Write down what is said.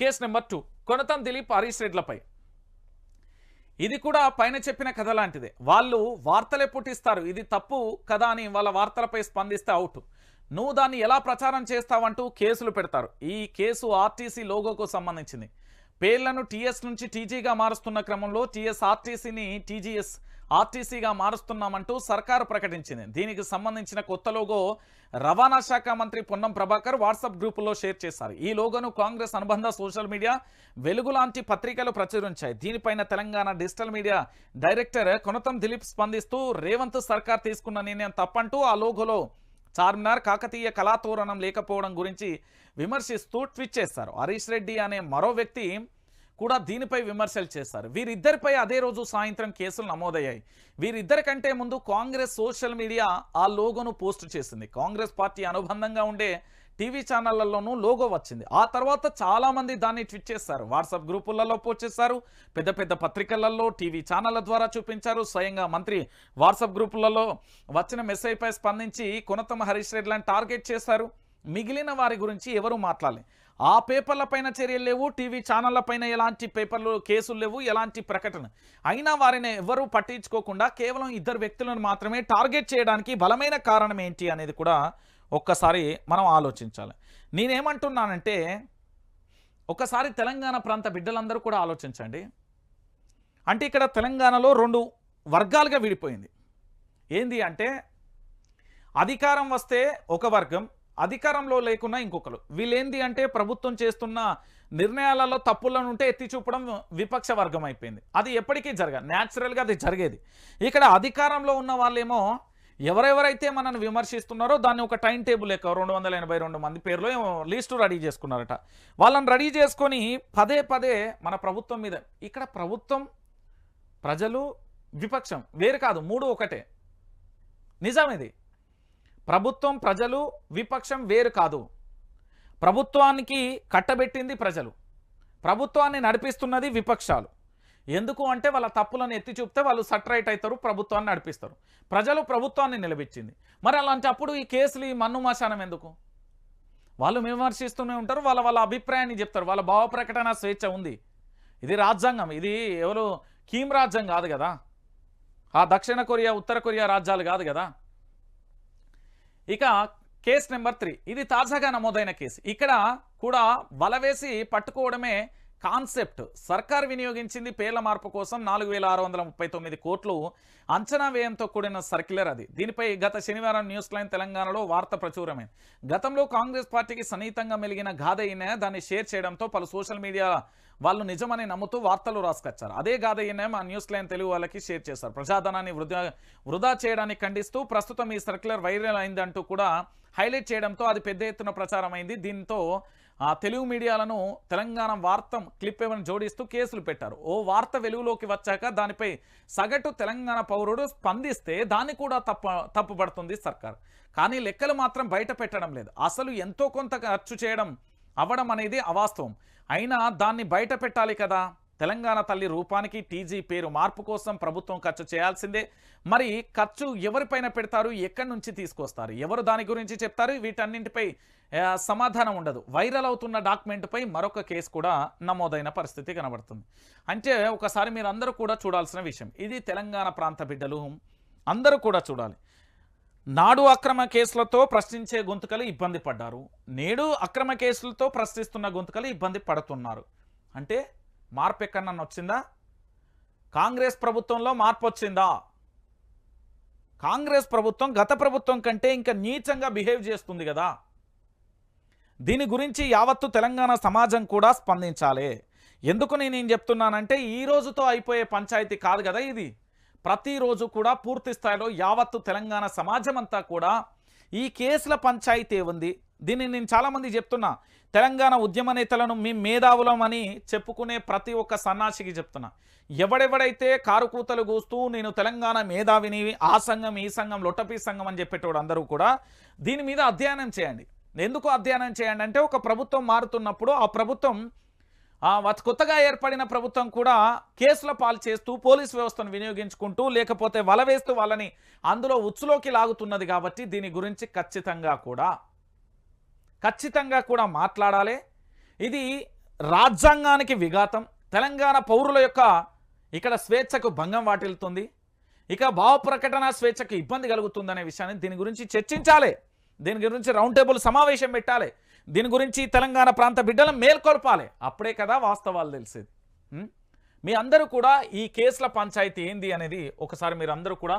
Case number two Konatham Dilip Harish రెడ్లపై. ఇది కూడా పైన చెప్పిన కథ లాంటిదే. వాళ్ళు వార్తలే పుట్టిస్తారు. ఇది తప్పు కదా అని వాళ్ళ వార్తలపై స్పందిస్తే అవుట్. నువ్వు దాన్ని ఎలా ప్రచారం చేస్తావంటూ కేసులు పెడతారు. ఈ కేసు ఆర్టీసీ లోగోకు సంబంధించింది. పేర్లను టీఎస్ నుంచి టీజీగా మారుస్తున్న క్రమంలో టీఎస్ ఆర్టీసీని టీజీఎస్ ఆర్టీసీగా మారుస్తున్నామంటూ సర్కారు ప్రకటించింది. దీనికి సంబంధించిన కొత్త లోగో రవాణా శాఖ మంత్రి పొన్నం ప్రభాకర్ వాట్సాప్ గ్రూపులో షేర్ చేశారు. ఈ లోగోను కాంగ్రెస్ అనుబంధ సోషల్ మీడియా వెలుగు లాంటి పత్రికలు ప్రచురించాయి. దీనిపైన Telangana digital media director Konatham Dilip స్పందిస్తూ రేవంత్ సర్కార్ తీసుకున్న నిర్ణయం తప్పంటూ ఆ లోగోలో చార్మినార్ కాకతీయ కళాతోరణం లేకపోవడం గురించి విమర్శిస్తూ ట్వీట్ చేస్తారు హరీష్ రెడ్డి అనే మరో వ్యక్తి కూడా దీనిపై విమర్శలు చేశారు. వీరిద్దరిపై అదే రోజు సాయంత్రం కేసులు నమోదయ్యాయి. వీరిద్దరికంటే ముందు కాంగ్రెస్ సోషల్ మీడియా ఆ లోగోను పోస్ట్ చేసింది. కాంగ్రెస్ పార్టీ అనుబంధంగా ఉండే టీవీ ఛానళ్ళలోనూ లోగో వచ్చింది. ఆ తర్వాత చాలామంది దాన్ని ట్విట్ చేశారు. వాట్సాప్ గ్రూపులలో పోస్ట్ చేశారు. పెద్ద పెద్ద పత్రికలలో టీవీ ఛానళ్ళ ద్వారా చూపించారు. స్వయంగా మంత్రి వాట్సాప్ గ్రూపులలో వచ్చిన మెసేజ్పై స్పందించి కొనతమ హరీష్ రెడ్డిలను టార్గెట్ చేశారు. మిగిలిన వారి గురించి ఎవరు మాట్లాడలేదు ఆ పేపర్ల పైన చర్యలు లేవు. టీవీ ఛానళ్ళ పైన ఎలాంటి పేపర్లు కేసులు లేవు. ఎలాంటి ప్రకటన? అయినా వారిని ఎవరు పట్టించుకోకుండా కేవలం ఇద్దరు వ్యక్తులను మాత్రమే టార్గెట్ చేయడానికి బలమైన కారణం ఏంటి అనేది కూడా ఒక్కసారి మనం ఆలోచించాలి. నేనేమంటున్నానంటే ఒకసారి తెలంగాణ ప్రాంత బిడ్డలందరూ కూడా ఆలోచించండి. అంటే ఇక్కడ తెలంగాణలో రెండు వర్గాలుగా విడిపోయింది. ఏంది అంటే అధికారం వస్తే ఒక వర్గం అధికారంలో లేకున్నా ఇంకొకరు. వీళ్ళేంది అంటే ప్రభుత్వం చేస్తున్న నిర్ణయాలలో తప్పులను ఉంటే ఎత్తి చూపడం విపక్ష వర్గం అయిపోయింది. అది ఎప్పటికీ జరగదు న్యాచురల్గా అది జరిగేది. ఇక్కడ అధికారంలో ఉన్న వాళ్ళేమో ఎవరెవరైతే మనల్ని విమర్శిస్తున్నారో దాన్ని ఒక టైం టేబుల్ లెక్క రెండు వందల ఎనభై రెండు మంది పేర్లో లీస్టు లిస్టు రెడీ చేసుకున్నారట. వాళ్ళని రెడీ చేసుకొని పదే పదే మన ప్రభుత్వం మీద ఇక్కడ ప్రభుత్వం ప్రజలు విపక్షం వేరు కాదు మూడు ఒకటే. నిజం ఇది ప్రభుత్వం ప్రజలు విపక్షం వేరు కాదు. ప్రభుత్వానికి కట్టబెట్టింది ప్రజలు. ప్రభుత్వాన్ని నడిపిస్తున్నది విపక్షాలు. ఎందుకు అంటే వాళ్ళ తప్పులను ఎత్తి చూపితే వాళ్ళు సట్రైట్ అవుతారు ప్రభుత్వాన్ని నడిపిస్తారు. ప్రజలు ప్రభుత్వాన్ని నిలబెచ్చింది మరి అలాంటప్పుడు ఈ కేసులు ఈ మన్ను మశానం ఎందుకు? వాళ్ళు విమర్శిస్తూనే ఉంటారు వాళ్ళ వాళ్ళ అభిప్రాయాన్ని చెప్తారు వాళ్ళ భావ ప్రకటన స్వేచ్ఛ ఉంది. ఇది రాజ్యాంగం ఇది ఎవరు? కీమ్ రాజ్యం కాదు కదా. ఆ దక్షిణ కొరియా ఉత్తర కొరియా రాజ్యాలు కాదు కదా. ఇక కేసు నెంబర్ త్రీ ఇది తాజాగా నమోదైన కేసు. ఇక్కడ కూడా వలవేసి పట్టుకోవడమే కాన్సెప్ట్. సర్కార్ వినియోగించింది పేర్ల మార్పు కోసం నాలుగు వేల ఆరు వందల ముప్పై తొమ్మిది కోట్లు అంచనా వ్యయంతో కూడిన సర్క్యులర్ అది. దీనిపై గత శనివారం న్యూస్ లైన్ తెలంగాణలో వార్త ప్రచురమైంది. గతంలో కాంగ్రెస్ పార్టీకి సన్నిహితంగా మెలిగిన గాథ ఈయన దాన్ని షేర్ చేయడంతో పలు సోషల్ మీడియా వాళ్ళు నిజమని నమ్ముతూ వార్తలు రాసుకొచ్చారు. అదే గాథ ఈయన మా న్యూస్ లైన్ తెలుగు వాళ్ళకి షేర్ చేశారు. ప్రజాధనాన్ని వృధా వృధా చేయడానికి ఖండిస్తూ ప్రస్తుతం ఈ సర్క్యులర్ వైరల్ అయిందంటూ కూడా హైలైట్ చేయడంతో అది పెద్ద ఎత్తున ప్రచారమైంది. దీంతో ఆ తెలుగు మీడియాలను తెలంగాణ వార్త క్లిప్ ఏమైనా జోడిస్తూ కేసులు పెట్టారు. ఓ వార్త వెలుగులోకి వచ్చాక దానిపై సగటు తెలంగాణ పౌరుడు స్పందిస్తే దాన్ని కూడా తప్ప తప్పుపడుతుంది సర్కార్. కానీ లెక్కలు మాత్రం బయట పెట్టడం లేదు. అసలు ఎంతో కొంత ఖర్చు చేయడం అవ్వడం అనేది అవాస్తవం. అయినా దాన్ని బయట పెట్టాలి కదా. తెలంగాణ తల్లి రూపానికి టీజీ పేరు మార్పు కోసం ప్రభుత్వం ఖర్చు చేయాల్సిందే. మరి ఖర్చు ఎవరిపైన పెడతారు? ఎక్కడి నుంచి తీసుకొస్తారు? ఎవరు దాని గురించి చెప్తారు? వీటన్నింటిపై సమాధానం ఉండదు. వైరల్ అవుతున్న డాక్యుమెంట్పై మరొక కేసు కూడా నమోదైన పరిస్థితి కనబడుతుంది. అంటే ఒకసారి మీరు అందరూ కూడా చూడాల్సిన విషయం. ఇది తెలంగాణ ప్రాంత బిడ్డలు అందరూ కూడా చూడాలి. నాడు అక్రమ కేసులతో ప్రశ్నించే గొంతుకలు ఇబ్బంది పడ్డారు. నేడు అక్రమ కేసులతో ప్రశ్నిస్తున్న గొంతుకలు ఇబ్బంది పడుతున్నారు. అంటే మార్పు ఎక్కడన్నా వచ్చిందా కాంగ్రెస్ ప్రభుత్వంలో మార్పు వచ్చిందా? కాంగ్రెస్ ప్రభుత్వం గత ప్రభుత్వం కంటే ఇంకా నీచంగా బిహేవ్ చేస్తుంది కదా. దీని గురించి యావత్తు తెలంగాణ సమాజం కూడా స్పందించాలి. ఎందుకు నేను ఏం చెప్తున్నానంటే ఈ రోజుతో అయిపోయే పంచాయతీ కాదు కదా ఇది. ప్రతిరోజు కూడా పూర్తి స్థాయిలో యావత్తు తెలంగాణ సమాజం అంతా కూడా ఈ కేసుల పంచాయతీ ఉంది దీన్ని నేను చాలామంది చెప్తున్నా. తెలంగాణ ఉద్యమ నేతలను మీ మేధావులం అని చెప్పుకునే ప్రతి ఒక్క సన్నాసికి చెప్తున్నా. ఎవడెవడైతే కారు కూతలు కూస్తూ నేను తెలంగాణ మేధావిని ఆ సంఘం ఈ సంఘం లొట్టపీ సంఘం అని చెప్పేటోడు అందరూ కూడా దీని మీద అధ్యయనం చేయండి. ఎందుకు అధ్యయనం చేయండి అంటే ఒక ప్రభుత్వం మారుతున్నప్పుడు ఆ ప్రభుత్వం కొత్తగా ఏర్పడిన ప్రభుత్వం కూడా కేసుల పాలు చేస్తూ పోలీస్ వ్యవస్థను వినియోగించుకుంటూ లేకపోతే వల వేస్తూ వాళ్ళని అందులో ఉచ్చులోకి లాగుతున్నది కాబట్టి దీని గురించి ఖచ్చితంగా కూడా ఖచ్చితంగా కూడా మాట్లాడాలి. ఇది రాజ్యాంగానికి విఘాతం. తెలంగాణ పౌరుల యొక్క ఇక్కడ స్వేచ్ఛకు భంగం వాటిల్తుంది ఇక భావ ప్రకటన స్వేచ్ఛకు ఇబ్బంది కలుగుతుందనే విషయాన్ని దీని గురించి చర్చించాలి. దీని గురించి రౌండ్ టేబుల్ సమావేశం పెట్టాలి. దీని గురించి తెలంగాణ ప్రాంత బిడ్డలను మేల్కొల్పాలి. అప్పుడే కదా వాస్తవాలు తెలిసేది. మీ అందరూ కూడా ఈ కేసుల పంచాయతీ ఏంది అనేది ఒకసారి మీరు అందరూ కూడా